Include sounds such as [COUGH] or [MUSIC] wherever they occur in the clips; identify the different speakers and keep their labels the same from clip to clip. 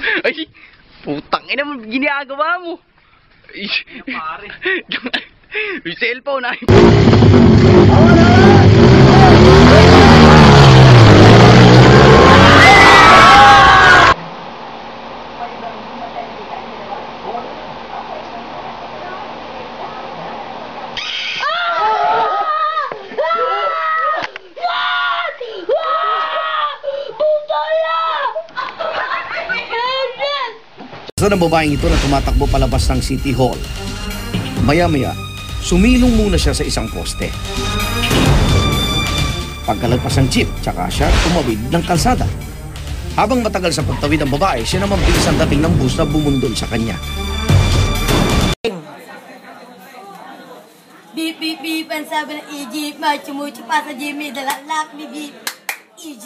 Speaker 1: [LAUGHS] Ay, putang ina mo, ginagawa mo. Ay,
Speaker 2: Pare. [LAUGHS]
Speaker 1: May cellphone ay.
Speaker 3: Sa ng babaeng ito na tumatakbo palabas ng City Hall. Maya-maya, sumilong muna siya sa isang poste. Pagkalagpas ng jeep, tsaka siya tumawid ng kalsada. Habang matagal sa pagtawid ng babae, siya naman bilis ang dating ng bus na bumundol sa kanya.
Speaker 4: Beep, beep, beep, ang sabi ng EG, macho-mucho pa sa Jimmy, dalalak, beep, beep, EG.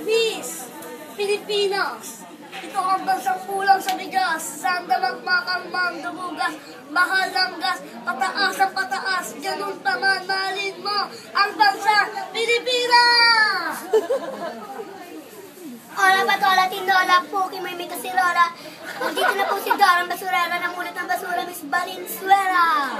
Speaker 4: [LAUGHS] Miss, Pilipinas, ito ang bansang kulang sa bigas, saan damagmakang mandubugas, mahal ng gas, pataas ang pataas, ganun pa man, malin mo, ang bansa, Pilipinas! [LAUGHS] Hola, patola, tinola, puki, may mita si Lola. Nandito na po si Dora, ang basurera, namulit ng basura, Miss Valenzuela.